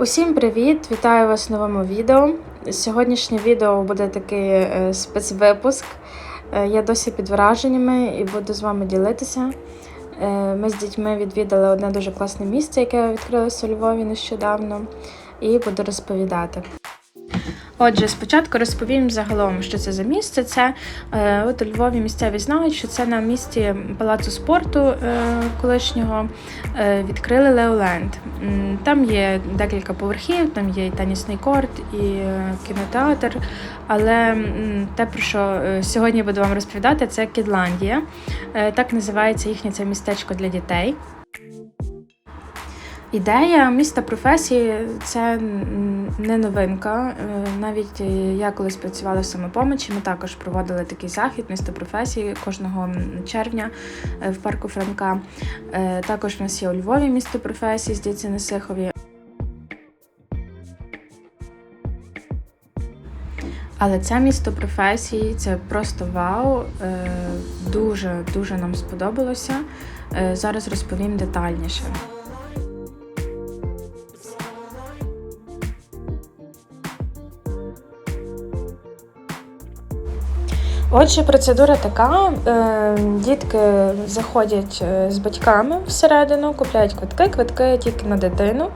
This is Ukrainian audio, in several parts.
Усім привіт! Вітаю вас в новому відео. Сьогоднішнє відео буде такий е, спецвипуск. Е, Я досі під враженнями і буду з вами ділитися. Е, Ми з дітьми відвідали одне дуже класне місце, яке відкрилося у Львові нещодавно, і буду розповідати. Отже, спочатку розповім загалом, що це за місце. Це е, от у Львові місцеві знають, що це на місці палацу спорту е, колишнього е, відкрили Леоленд. Там є декілька поверхів, там є і тенісний корт, і е, кінотеатр. Але те, про що е, сьогодні буду вам розповідати, це Кідландія. Е, Так називається їхнє це містечко для дітей. Ідея міста професії це не новинка. Е, Навіть е, я колись працювала в самопомочі, ми також проводили такий захід місто професії кожного червня е, в парку Франка. Також в нас є у Львові місто професії, здається, на Сихові. Але це місто професії, це просто вау. Дуже дуже нам сподобалося. Зараз розповім детальніше. Отже, процедура така: е, дітки заходять е, з батьками всередину, купляють квитки, квитки тільки на дитину.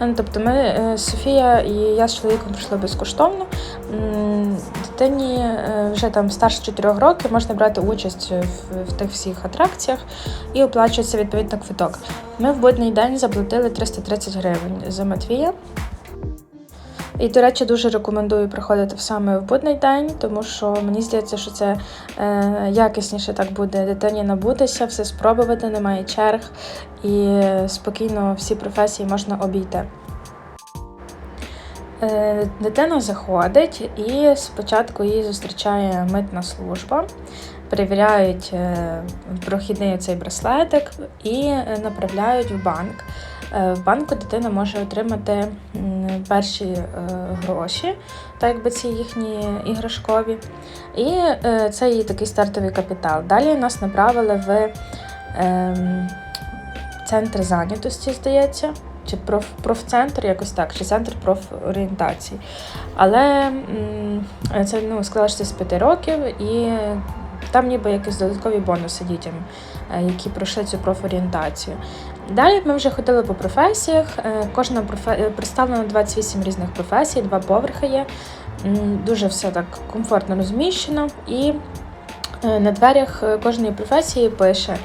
Е, Тобто, ми Софія і я з чоловіком прийшли безкоштовно. Дитині вже там старше 4 років можна брати участь в, в тих всіх атракціях і оплачується відповідно квиток. Ми в будний день заплатили 330 гривень за Матвія. І, до речі, дуже рекомендую приходити саме в будний день, тому що мені здається, що це е, якісніше так буде дитині набутися, все спробувати, немає черг і спокійно всі професії можна обійти. Е, Дитина заходить і спочатку її зустрічає митна служба, перевіряють е, прохідний цей браслетик і направляють в банк. Е, В банку дитина може отримати перші е, гроші, так якби ці їхні іграшкові. І е, це її такий стартовий капітал. Далі нас направили в ем, центр зайнятості, здається, чи проф, профцентр, якось так, чи центр профорієнтації. Але це ну, сказала, що це з 5 років, і там ніби якісь додаткові бонуси дітям, які пройшли цю профорієнтацію. Далі ми вже ходили по професіях. е, Кожна профе... е, представлено 28 різних професій, два поверхи є. Дуже все так комфортно розміщено. І е, на дверях кожної професії пише,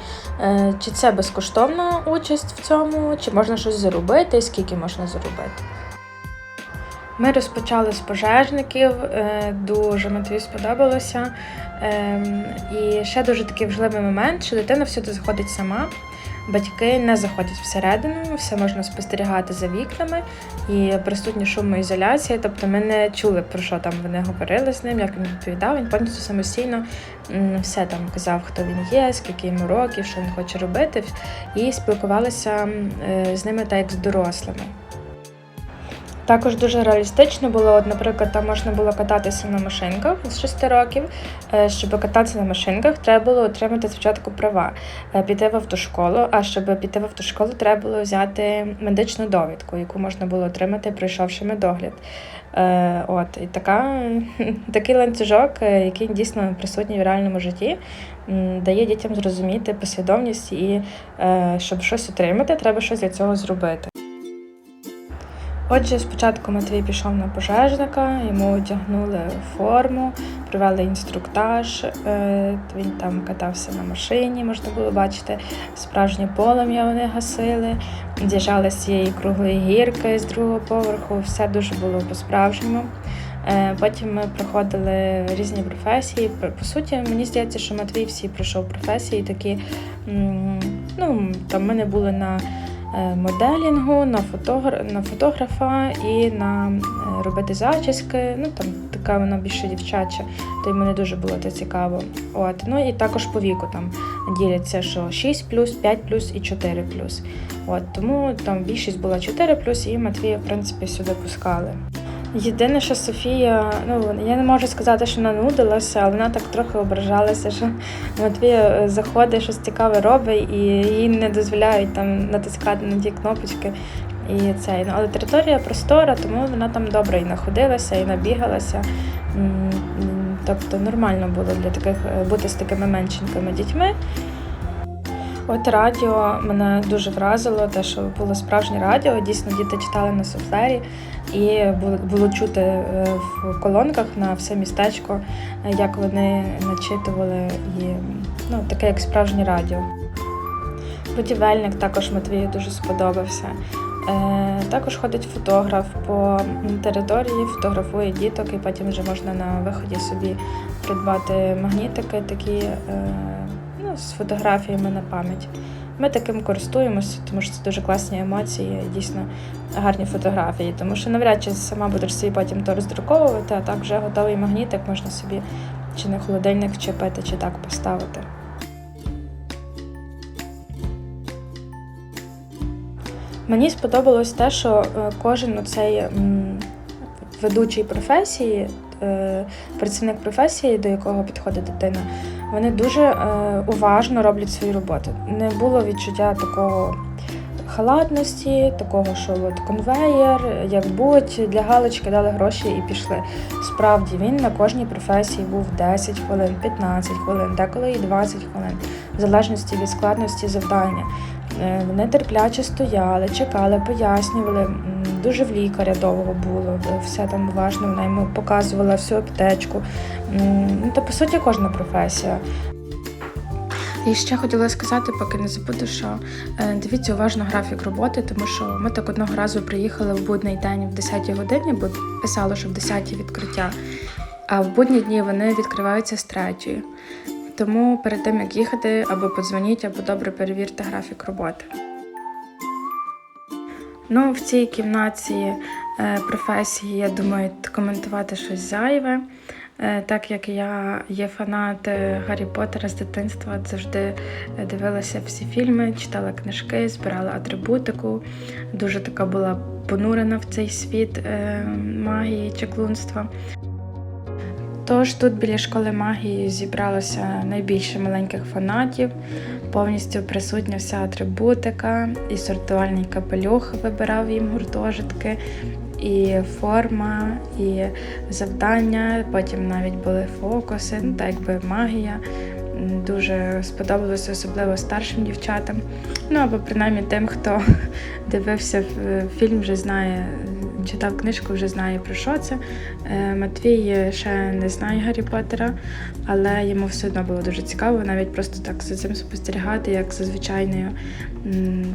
чи це безкоштовна участь в цьому, чи можна щось заробити, скільки можна заробити. Ми розпочали з пожежників, дуже Матвію сподобалося. Ем, І ще дуже такий важливий момент, що дитина всюди заходить сама. Батьки не заходять всередину, все можна спостерігати за вікнами і присутня шумоізоляція. Тобто ми не чули, про що там вони говорили з ним, як він відповідав. Він повністю самостійно все там казав, хто він є, скільки йому років, що він хоче робити, і спілкувалися е, з ними так як з дорослими. Також дуже реалістично було, от, наприклад, там можна було кататися на машинках з 6 років. Е, Щоб кататися на машинках, треба було отримати спочатку права, е, піти в автошколу. А щоб піти в автошколу, треба було взяти медичну довідку, яку можна було отримати, пройшовши медогляд. Е, От і така такий ланцюжок, який дійсно присутній в реальному житті, дає дітям зрозуміти послідовність і щоб щось отримати, треба щось для цього зробити. Отже, спочатку Матвій пішов на пожежника, йому одягнули форму, провели інструктаж. е, Він там катався на машині, можна було бачити справжнє полум'я вони гасили, з'їжджали з цієї круглої гірки з другого поверху, все дуже було по-справжньому. Е, Потім ми проходили різні професії. По- суті, мені здається, що Матвій всі пройшов професії такі. Ну, там ми не були на моделінгу, на, фотогра... на фотографа і на е, робити зачіски. Ну там така вона більше дівчача, то й мені дуже було це цікаво. От. Ну і також по віку там діляться, що 6 5 і 4 От, тому там більшість була 4 і Матвія, в принципі, сюди пускали. Єдине, що Софія, ну я не можу сказати, що вона нудилася, але вона так трохи ображалася, що Матвій е, заходить, щось цікаве робить, і їй не дозволяють там натискати на ті кнопочки. І це, ну, але територія простора, тому вона там добре і находилася, і набігалася. Тобто нормально було для таких е, бути з такими меншенькими дітьми. От радіо мене дуже вразило, те, що було справжнє радіо. Дійсно, діти читали на суфлері, і було, чути е, в колонках на все містечко, е, як вони начитували і ну, таке як справжнє радіо. Будівельник також Матвію дуже сподобався. Е, також ходить фотограф по території, фотографує діток, і потім вже можна на виході собі придбати магнітики такі з фотографіями на пам'ять. Ми таким користуємося, тому що це дуже класні емоції, дійсно гарні фотографії. Тому що навряд чи сама будеш собі потім то роздруковувати, а так вже готовий магнітик можна собі чи на холодильник вчепити, чи так поставити. Мені сподобалось те, що е, кожен оцей ведучий професії, е, працівник професії, до якого підходить дитина, вони дуже е, уважно роблять свою роботу. Не було відчуття такого халатності, такого, що от конвеєр, як будь для галочки дали гроші і пішли. Справді він на кожній професії був 10 хвилин, 15 хвилин, деколи і 20 хвилин, в залежності від складності завдання. Е, Вони терпляче стояли, чекали, пояснювали. Дуже в лікаря довго було, все там уважно, вона йому показувала всю аптечку. Ну, та по суті, кожна професія. І ще хотіла сказати, поки не забуду, що е, дивіться уважно графік роботи, тому що ми так одного разу приїхали в будний день в 10-й годині, бо писало, що в 10-й відкриття, а в будні дні вони відкриваються з 3. Тому перед тим як їхати, або подзвоніть, або добре перевірте графік роботи. Ну, в цій кімнаті е, професії, я думаю, коментувати щось зайве. Е, Так як я є фанат е, Гаррі Поттера з дитинства, завжди дивилася всі фільми, читала книжки, збирала атрибутику. Дуже така була понурена в цей світ магії, чаклунства. Тож тут біля школи магії зібралося найбільше маленьких фанатів, повністю присутня вся атрибутика, і сортувальний капелюх вибирав їм гуртожитки, і форма, і завдання. Потім навіть були фокуси, так якби магія. Дуже сподобалося, особливо старшим дівчатам. Ну або принаймні тим, хто дивився фільм, вже знає, читав книжку, вже знає про що це. Е, Матвій ще не знає Гаррі Поттера, але йому все одно було дуже цікаво, навіть просто так за цим спостерігати, як за звичайною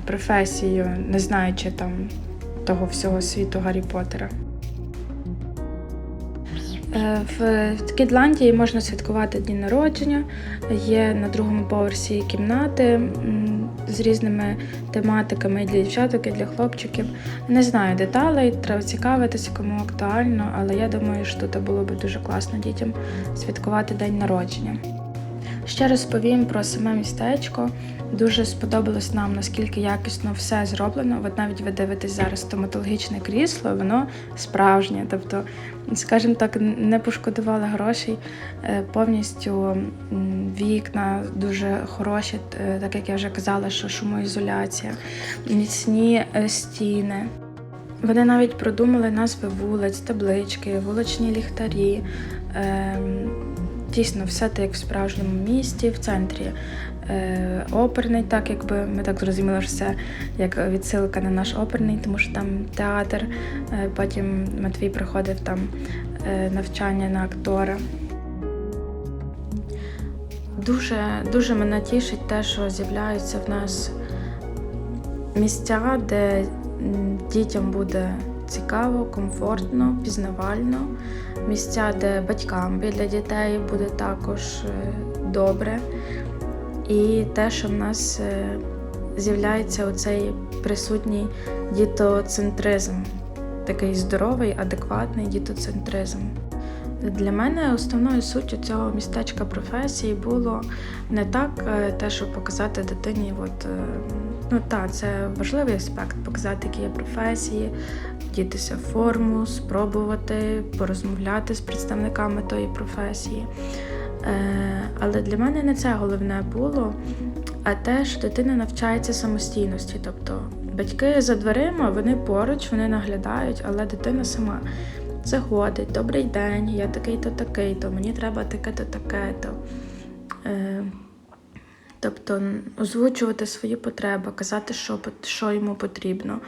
професією, не знаючи там того всього світу Гаррі Поттера. Е, В Кідландії можна святкувати дні народження. Є на другому поверсі кімнати з різними тематиками і для дівчаток, і для хлопчиків. Не знаю деталей, треба цікавитися, кому актуально, але я думаю, що тут було б дуже класно дітям святкувати день народження. Ще розповім про саме містечко. Дуже сподобалось нам, наскільки якісно все зроблено. От навіть ви дивитесь зараз стоматологічне крісло, воно справжнє. Тобто, скажімо так, не пошкодували грошей. Е, Повністю вікна дуже хороші, е, так як я вже казала, що шумоізоляція, міцні е, стіни. Вони навіть продумали назви вулиць, таблички, вуличні ліхтарі. Ем, Дійсно, все так як в справжньому місті, в центрі е, оперний, так якби ми так зрозуміли, що це як відсилка на наш оперний, тому що там театр. Е, потім Матвій проходив там е, навчання на актора. Дуже, дуже мене тішить те, що з'являються в нас місця, де дітям буде цікаво, комфортно, пізнавально. Місця, де батькам біля дітей буде також е, добре. І те, що в нас е, з'являється оцей присутній дітоцентризм, такий здоровий, адекватний дітоцентризм. Для мене основною суттю цього містечка професії було не так е, те, щоб показати дитині, от, ну так, це важливий аспект, показати, які є професії, вдітися в форму, спробувати порозмовляти з представниками тої професії. Е, Але для мене не це головне було, а те, що дитина навчається самостійності, тобто Батьки за дверима, вони поруч, вони наглядають, але дитина сама заходить, добрий день, я такий-то, такий-то, мені треба таке-то, таке-то. Тобто озвучувати свої потреби, казати, що, що йому потрібно,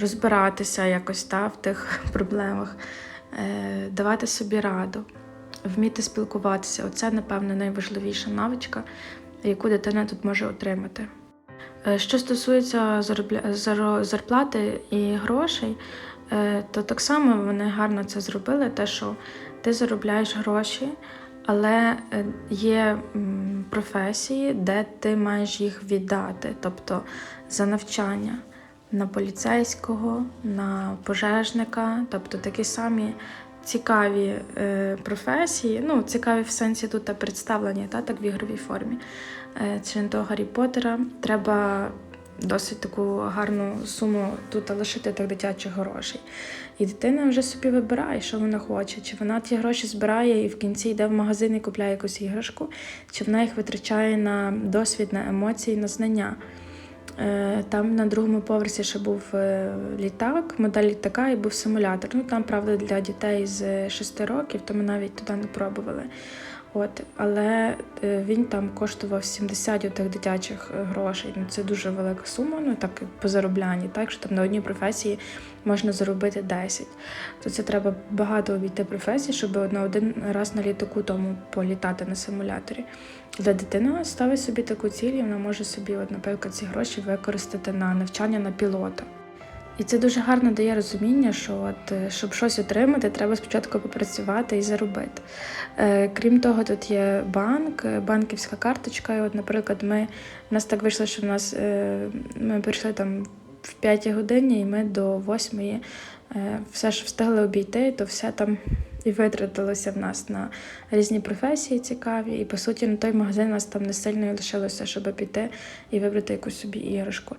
розбиратися якось та, в тих проблемах, е, давати собі раду, вміти спілкуватися. Оце, напевно, найважливіша навичка, яку дитина тут може отримати. Е, Що стосується зарплати і грошей, е, то так само вони гарно це зробили, те, що ти заробляєш гроші, але є професії, де ти маєш їх віддати, тобто за навчання на поліцейського, на пожежника, тобто такі самі цікаві е, професії, ну, цікаві в сенсі тут та представлені, та, так в ігровій формі. Е, чи того Гаррі Поттера. Треба досить таку гарну суму тут лишити тих дитячих грошей. І дитина вже собі вибирає, що вона хоче. Чи вона ті гроші збирає і в кінці йде в магазин і купляє якусь іграшку, чи вона їх витрачає на досвід, на емоції, на знання. Е, Там на другому поверсі ще був е, літак, модель літака і був симулятор. Ну там, правда, для дітей з 6 років, то ми навіть туди не пробували. От, але е, він там коштував 70 тих дитячих е, грошей. Ну це дуже велика сума, ну так по зароблянні, так що там на одній професії можна заробити 10. То це треба багато обійти професій, щоб на один раз на літаку тому політати на симуляторі. Для дитина ставить собі таку ціль, і вона може собі, от, наприклад, ці гроші використати на навчання на пілота. І це дуже гарно дає розуміння, що от, е, щоб щось отримати, треба спочатку попрацювати і заробити. Е, крім того, тут є банк, е, банківська карточка. І от, наприклад, ми, в нас так вийшло, що в нас е, ми прийшли там в 5 годині, і ми до 8 е, все ж встигли обійти, то все там і витратилося в нас на різні професії цікаві. І по суті, на той магазин у нас там не сильно лишилося, щоб піти і вибрати якусь собі іграшку.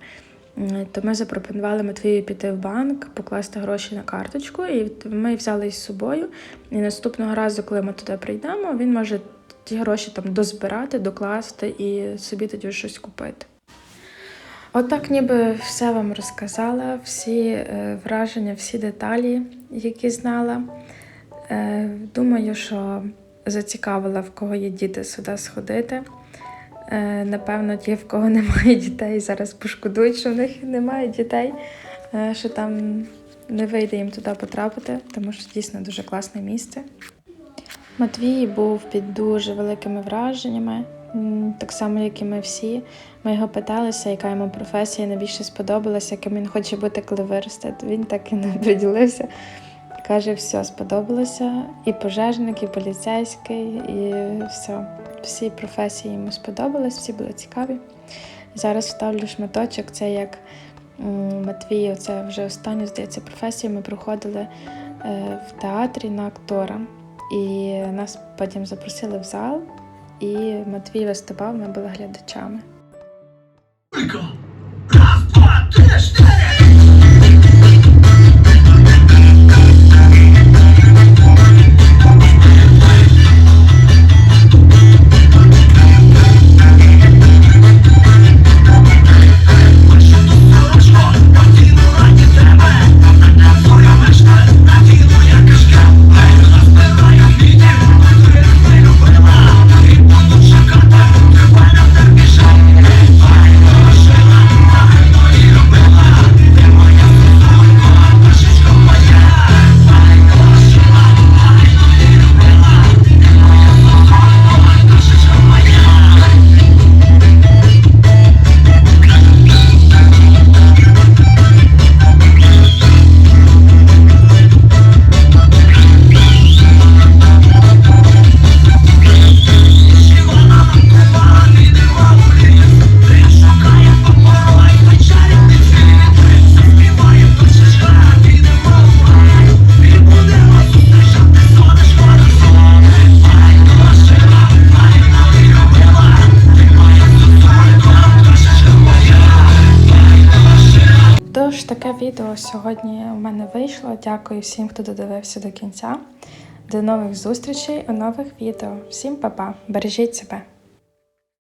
То ми запропонували Матвію піти в банк, покласти гроші на карточку, і ми взяли із собою. І наступного разу, коли ми туди прийдемо, він може ті гроші там дозбирати, докласти і собі тоді щось купити. Отак, ніби все вам розказала, всі е, враження, всі деталі, які знала. Е, думаю, що зацікавила, в кого є діти сюди сходити. Е, напевно, ті, в кого немає дітей, зараз пошкодують, що в них немає дітей, е, що там не вийде їм туди потрапити, тому що дійсно дуже класне місце. Матвій був під дуже великими враженнями, так само, як і ми всі. Ми його питалися, яка йому професія найбільше сподобалася, яким він хоче бути, коли виросте. Він так і не приділився. Каже, все сподобалося. І пожежник, і поліцейський, і все. Всі професії йому сподобались, всі були цікаві. Зараз вставлю шматочок, це як Матвій, це вже останню, здається, професію ми проходили е, в театрі на актора. І нас потім запросили в зал, і Матвій виступав, ми були глядачами. Раз, два, три. Сьогодні у мене вийшло. Дякую всім, хто додивився до кінця. До нових зустрічей у нових відео. Всім па-па, бережіть себе!